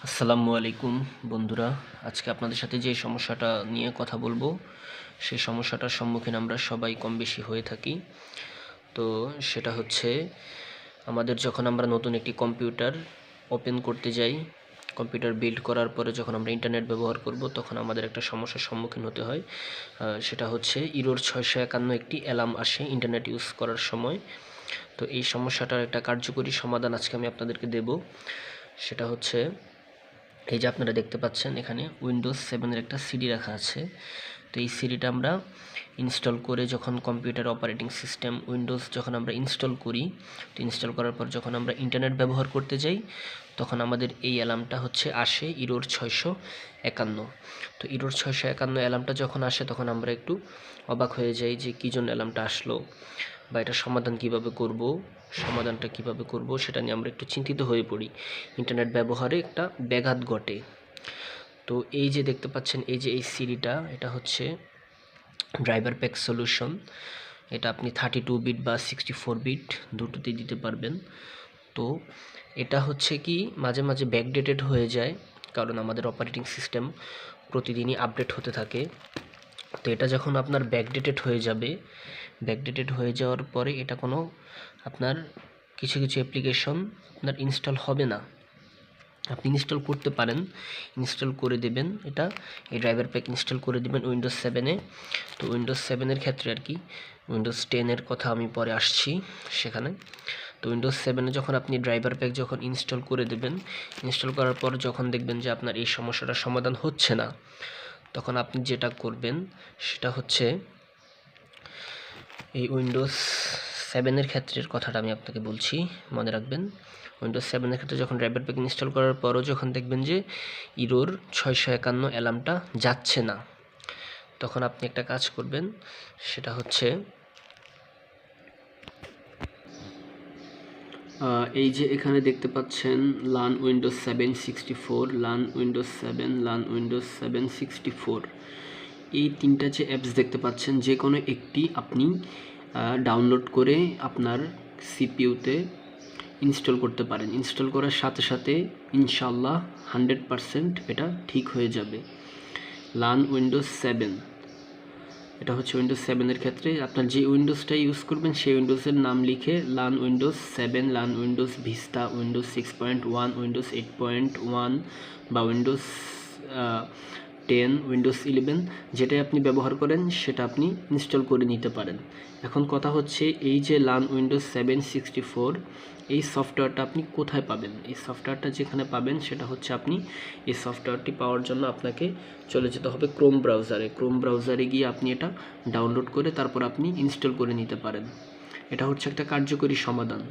আসসালামু আলাইকুম, বন্ধুরা। আজকে আপনাদের সাথে যে সমস্যাটা নিয়ে কথা বলব সেই সমস্যাটার সম্মুখীন আমরা সবাই কম বেশি হয়ে থাকি। তো সেটা হচ্ছে, আমাদের যখন আমরা নতুন একটি কম্পিউটার ওপেন করতে যাই, কম্পিউটার বিল্ড করার পরে যখন আমরা ইন্টারনেট ব্যবহার করব, তখন আমাদের একটা সমস্যার সম্মুখীন হতে হয়। সেটা হচ্ছে, ইরোর ছয়শো একান্ন একটি অ্যালার্ম আসে ইন্টারনেট ইউজ করার সময়। তো এই সমস্যাটার একটা কার্যকরী সমাধান আজকে আমি আপনাদেরকে দেব। সেটা হচ্ছে এই যে আপনারা দেখতে পাচ্ছেন, এখানে উইন্ডোজ সেভেনের একটা সিডি রাখা আছে। তো এই সিডিটা আমরা ইনস্টল করে যখন কম্পিউটার অপারেটিং সিস্টেম উইন্ডোজ যখন আমরা ইনস্টল করি, তো ইনস্টল করার পর যখন আমরা ইন্টারনেট ব্যবহার করতে যাই, তখন আমাদের এই অ্যালার্মটা হচ্ছে আসে ইরোর ছয়শো একান্ন। তো ইরোর ছয়শো একান্ন অ্যালার্মটা যখন আসে, তখন আমরা একটু অবাক হয়ে যাই যে কী জন্য অ্যালার্মটা আসলো। বা এটা সমাধান কীভাবে করব, সমাধানটা কীভাবে করব সেটা নিয়ে আমরা একটু চিন্তিত হয়ে পড়ি। ইন্টারনেট ব্যবহারে একটা ব্যাঘাত ঘটে। তো এই যে দেখতে পাচ্ছেন, এই যে এই সিডিটা, এটা হচ্ছে ড্রাইভার প্যাক সলিউশন এটা আপনি থার্টি টু বিট বা সিক্সটি ফোর বিট দুটোতেই দিতে পারবেন। তো এটা হচ্ছে কি, মাঝে মাঝে ব্যাকডেটেড হয়ে যায়, কারণ আমাদের অপারেটিং সিস্টেম প্রতিদিনই আপডেট হতে থাকে। তো এটা যখন আপনার ব্যাকডেটেড হয়ে যাবে ব্যাকডেটেড হয়ে যাওয়ার পরে এটা কোনো আপনার কিছু কিছু অ্যাপ্লিকেশন আপনার ইনস্টল হবে না। আপনি ইনস্টল করতে পারেন ইনস্টল করে দেবেন। এটা এই ড্রাইভার প্যাক ইনস্টল করে দেবেন উইন্ডোজ সেভেনে তো উইন্ডোজ সেভেনের ক্ষেত্রে আর কি উইন্ডোজ টেনের কথা আমি পরে আসছি সেখানে। তো উইন্ডোজ সেভেনে যখন আপনি ড্রাইভার প্যাক যখন ইনস্টল করে দেবেন ইনস্টল করার পর যখন দেখবেন যে আপনার এই সমস্যাটার সমাধান হচ্ছে না, তখন আপনি যেটা করবেন সেটা হচ্ছে এই উইন্ডোজ সেভেনের ক্ষেত্রের কথাটা আমি আপনাকে বলছি, মনে রাখবেন। উইন্ডোজ সেভেনের ক্ষেত্রে যখন ড্রাইভার প্যাক ইনস্টল করার পরও যখন দেখবেন যে ইরোর ছয়শো একান্ন অ্যালার্মটা যাচ্ছে না, তখন আপনি একটা কাজ করবেন, সেটা হচ্ছে এই যে এখানে দেখতে পাচ্ছেন LAN Windows seven sixty four LAN Windows seven LAN Windows seven sixty four এই তিনটা যে অ্যাপস দেখতে পাচ্ছেন, যে কোনো একটি আপনি ডাউনলোড করে আপনার সিপিইউতে ইনস্টল করতে পারেন। ইনস্টল করার সাথে সাথে ইনশাল্লাহ হান্ড্রেড পারসেন্ট এটা ঠিক হয়ে যাবে। লান উইন্ডোজ সেভেন এটা হচ্ছে উইন্ডোজ সেভেনের ক্ষেত্রে আপনার যে উইন্ডোজটা ইউজ করবেন, সেই উইন্ডোজের নাম লিখে LAN Windows seven LAN Windows Vista Windows six point one Windows eight point one বা উইন্ডোজ টেন উইন্ডোজ ইলেভেন যেটাই আপনি ব্যবহার করেন সেটা আপনি ইনস্টল করে নিতে পারেন। এখন কথা হচ্ছে এই যে লান উইন্ডোজ সেভেন সিক্সটি ফোর এই সফটওয়্যারটা আপনি কোথায় পাবেন? এই সফটওয়্যারটা যেখানে পাবেন সেটা হচ্ছে আপনি এই সফটওয়্যারটি পাওয়ার জন্য আপনাকে চলে যেতে হবে ক্রোম ব্রাউজারে ক্রোম ব্রাউজারে গিয়ে আপনি এটা ডাউনলোড করে তারপর আপনি ইনস্টল করে নিতে পারেন। এটা হচ্ছে একটা কার্যকরী সমাধান।